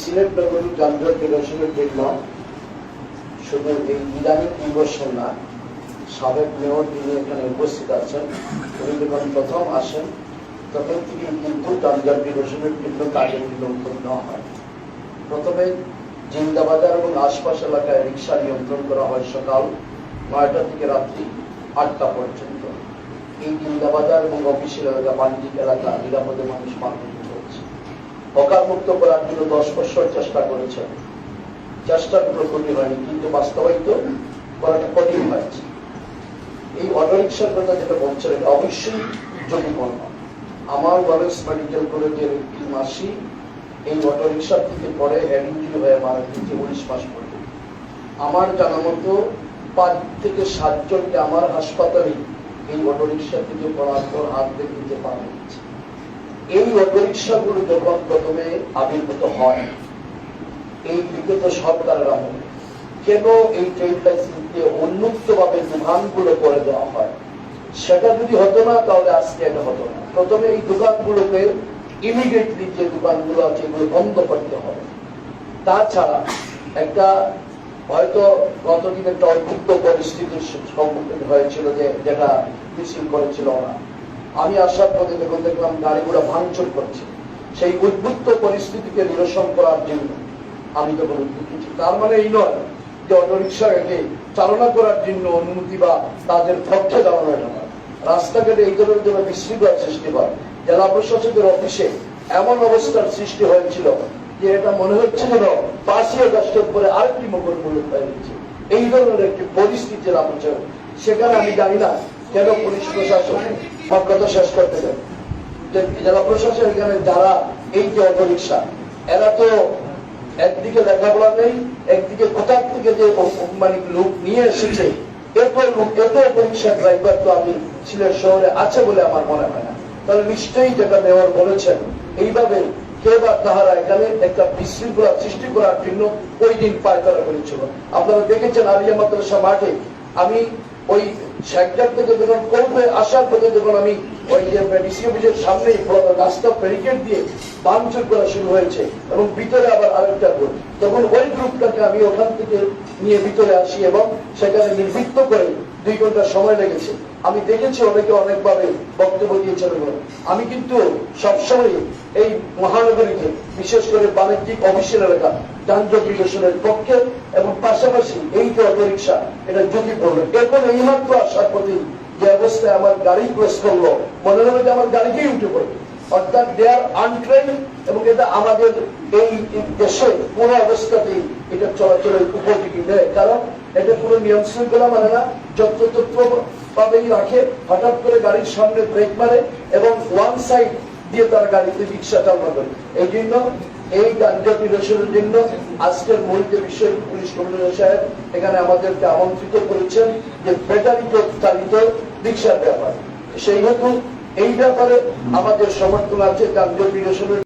সিলেট নগরী যানজট নিরসনের জন্য শুধু এই ইরানি নির্বাসন না, সাবেক মেয়র তিনি এখানে উপস্থিত আছেন, উনি যখন প্রথম আসেন, তখন থেকে কিন্তু যানজট নিরসনের জন্য কাজের জন্য উদ্যোগ হয়। প্রথমে জিন্দাবাজার এবং আশপাশ এলাকায় রিক্সা নিয়ন্ত্রণ করা হয় সকাল নয়টা থেকে রাত্রি আটটা পর্যন্ত। এই জিন্দাবাজার এবং অফিসের এলাকা বাণিজ্যিক এলাকা, নিরাপদে মানুষ মারপিট করেছে হকার মুক্ত করার জন্য দশ বছর চেষ্টা করেছেন। চেষ্টাগুলো কঠিন হয়নি, কিন্তু বাস্তবায়িত করাটা কঠিন হয়েছে। এই অটোরিক্সার কথা যেটা বলছেন এটা অবশ্যই ঝুঁকিপূর্ণ আমার ওয়ারেস মেডিকেল কলেজের একটি মাসি এই অটোরিক্সার থেকে পরে হেড ইঞ্জুরি হয়ে মারা গেছে উনিশ মাস পর্যন্ত। আমার জানা মতো পাঁচ থেকে সাতজনকে আমার হাসপাতালে এই অটোরিক্সা থেকে পড়ার পর হাত থেকে দিতে পারা গেছে এই অটোরিক্সাগুলো যখন প্রথমে আবির্ভূত হয়। এই বিগত সরকারের আমলে। কেন এই ট্রেড লাইসেন্স দিয়ে উন্মুক্ত ভাবে দোকানগুলো করে দেওয়া হয়? সেটা যদি হতো না, তাহলে আজকে এটা হতো না। প্রথমে এই দোকানগুলোকে ইমিডিয়েটলি যে দোকানগুলো আছে, এগুলো বন্ধ করতে হবে। তাছাড়া একটা হয়তো গতদিন একটা অদ্ভুত পরিস্থিতির সম্মুখীন হয়েছিল যে, যেটা মিছিল করেছিল ওরা। আমি আসার পথে যখন দেখলাম গাড়িগুলো ভাঙচুর করছে, সেই উদ্বুদ্ধ পরিস্থিতিকে নিরসন করার জন্য আমি তখন উদ্বুদ্ধ তার মানে এই নয় যে অটোরিক্সাকে চালনা করার জন্য অনুমতি বা তাদের পক্ষে দাঁড়ানো এটা নয়। রাস্তাঘাটে এই ধরনের জন্য বিশৃঙ্খলা সৃষ্টি হয়, জেলা প্রশাসকের অফিসে এমন অবস্থার সৃষ্টি হয়েছিল যে এটা মনে হচ্ছে যেন পাঁচই আগস্টের পরে আরেকটি মোগল মূলক হয়ে গেছে এই ধরনের একটি পরিস্থিতি জেলা প্রশাসক, সেখানে আমি জানি না কেন পুলিশ প্রশাসন সব কথা শেষ করতে দেন। জেলা প্রশাসন এখানে যারা এই যে অটোরিক্সা এরা তো একদিকে লেখাপড়া নেই, একদিকে কোথার থেকে যে মানে লোক নিয়ে এসেছে এত লোক এত অটোরিক্সা ড্রাইভার তো আমি সিলেট শহরে আছে বলে আমার মনে হয় না। তাহলে নিশ্চয়ই যেটা বলেছেন, এইভাবে তাহারা এখানে একটা বিশৃঙ্খলা সৃষ্টি করার জন্য ওই দিন পায়তারা করেছিল। আপনারা দেখেছেন আলিয়া মাদ্রাসা মাঠে আমি ওই শেখজার থেকে যখন কৌপে আসার পথে যখন আমি ওই ডিসি অফিসের সামনেই রাস্তা ব্যারিকেড দিয়ে বাংচুর করা শুরু হয়েছে এবং ভিতরে আবার আরেকটা গ্রুপ তখন ওই গ্রুপটাকে আমি ওখান থেকে নিয়ে ভিতরে আসি এবং সেখানে নির্বৃত্ত করে দুই ঘণ্টা সময় লেগেছে। আমি দেখেছি অনেকে অনেকভাবে বক্তব্য দিয়েছেন বলে। আমি কিন্তু সবসময় এই মহানগরীতে বিশেষ করে বাণিজ্যিক অফিসের এলাকা, যানজট নিরসনের পক্ষে এবং পাশাপাশি এই যে অটোরিক্সা এটা ঝুঁকিপূর্ণ এখন এইমাত্র আসার প্রতি যে অবস্থায় আমার গাড়ি ক্রস করল, মনে হলো যে আমার গাড়িকেই উঠে পড়বে অর্থাৎ দে আর আনট্রেন এবং এটা আমাদের এই দেশে কোনো অবস্থাতেই এটা চলাচলের উপযোগী নেই কারণ এটা কোনো নিয়ম শৃঙ্খলা মানে না, যত্রতত্র ভাবেই রাখে, হঠাৎ করে গাড়ির সামনে ব্রেক মারে এবং ওয়ান সাইড দিয়ে তারা গাড়িতে রিক্সা চালনা করে। এই জন্য, এই যানজট নিরসনের জন্য আজকের মূল যে বিষয়, পুলিশ কমিশনার সাহেব এখানে আমাদেরকে আমন্ত্রিত করেছেন যে ব্যাটারি চালিত রিক্সার ব্যাপার সেই হেতু এই ব্যাপারে আমাদের সমর্থন আছে যানজট নিরসনের